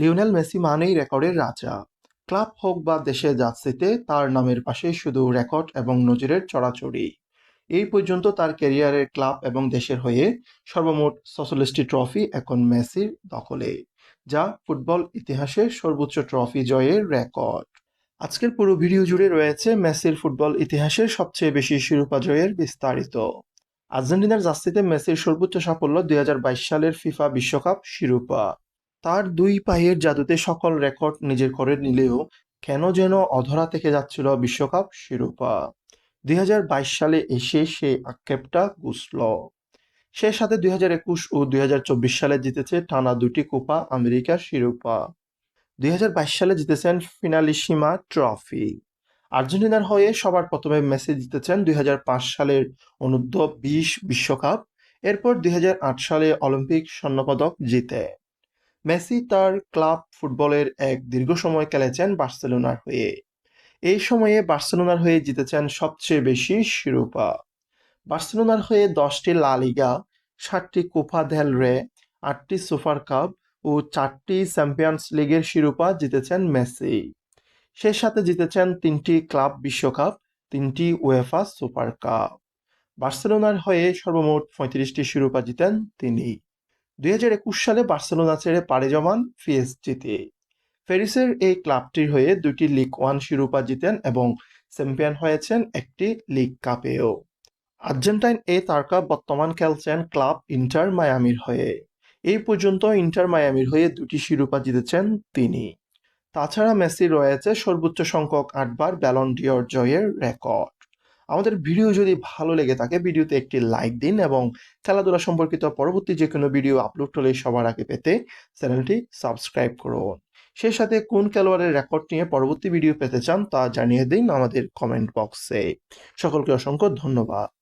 Lionel Messi মানেই রেকর্ডের রাজা। ক্লাব হোক বা দেশে জার্সিতে, তার নামের পাশে শুধু রেকর্ড এবং নজিরের চড়াচড়ি। এই পর্যন্ত তার ক্যারিয়ারের ক্লাব এবং দেশের হয়ে সর্বমোট ছচল্লিশটি ট্রফি এখন মেসির দখলে, যা ফুটবল ইতিহাসে সর্বোচ্চ ট্রফি জয়ের রেকর্ড। আজকের পুরো ভিডিও জুড়ে রয়েছে মেসির ফুটবল ইতিহাসের সবচেয়ে বেশি শিরোপা জয়ের বিস্তারিত। আর্জেন্টিনার জার্সিতে মেসির সর্বোচ্চ সাফল্য দুই হাজার বাইশ সালের ফিফা বিশ্বকাপ শিরোপা। তার দুই পায়ের জাদুতে সকল রেকর্ড নিজের করে নিলেও কেন যেন অধরা থেকে যাচ্ছিল বিশ্বকাপ শিরোপা। দুই হাজার বাইশ সালে এসে সে আক্ষেপটা গুছল। সে সাথে দুই হাজার একুশ ও দুই হাজার চব্বিশ সালে জিতেছে টানা দুটি কোপা আমেরিকার শিরোপা। দুই হাজার বাইশ সালে জিতেছেন ফিনালিসিমা ট্রফি। আর্জেন্টিনার হয়ে সবার প্রথমে মেসি জিতেছেন দুই হাজার পাঁচ সালের অনূর্ধ্ব বিশ বিশ্বকাপ। এরপর দুই হাজার আট সালে অলিম্পিক স্বর্ণপদক জিতে। মেসি তার ক্লাব ফুটবলের এক দীর্ঘ সময় খেলেছেন বার্সেলোনার হয়ে। এই সময়ে বার্সেলোনার হয়ে জিতেছেন সবচেয়ে বেশি শিরোপা। বার্সেলোনার হয়ে দশটি লা লিগা ষাটটি কোপা দেল রে, আটটি সুপার কাপ ও চারটি চ্যাম্পিয়ন্স লিগের শিরোপা জিতেছেন মেসি। সে সাথে জিতেছেন তিনটি ক্লাব বিশ্বকাপ, তিনটি ওয়েফা সুপার কাপ। বার্সেলোনার হয়ে সর্বমোট পঁয়ত্রিশটি শিরোপা জিতেন তিনি। দুই হাজার একুশ সালে বার্সেলোনা ছেড়ে পাড়ি জমান পিএসজিতে। প্যারিসের এই ক্লাবটির হয়ে দুটি লিগ ওয়ান শিরোপা জিতেন এবং চ্যাম্পিয়ন হয়েছেন একটি লিগ কাপেও। আর্জেন্টাইন এই তারকা বর্তমান খেলছেন ক্লাব ইন্টার মায়ামির হয়ে। এই পর্যন্ত ইন্টার মায়ামির হয়ে দুটি শিরোপা জিতেছেন তিনি। তাছাড়া মেসি রয়েছে সর্বোচ্চ সংখ্যক আটবার ব্যালন ডিওর জয়ের রেকর্ড। আমাদের ভিডিও যদি ভালো লেগে থাকে ভিডিওতে একটি লাইক দিন এবং খেলাধুলা সম্পর্কিত পরবর্তী যে কোনো ভিডিও আপলোড হলে সবার আগে পেতে চ্যানেলটি সাবস্ক্রাইব করুন সেই সাথে কোন খেলোয়াড়ের রেকর্ড নিয়ে পরবর্তী ভিডিও পেতে চান তা জানিয়ে দিন আমাদের কমেন্ট বক্সে সকলকে অসংখ্য ধন্যবাদ।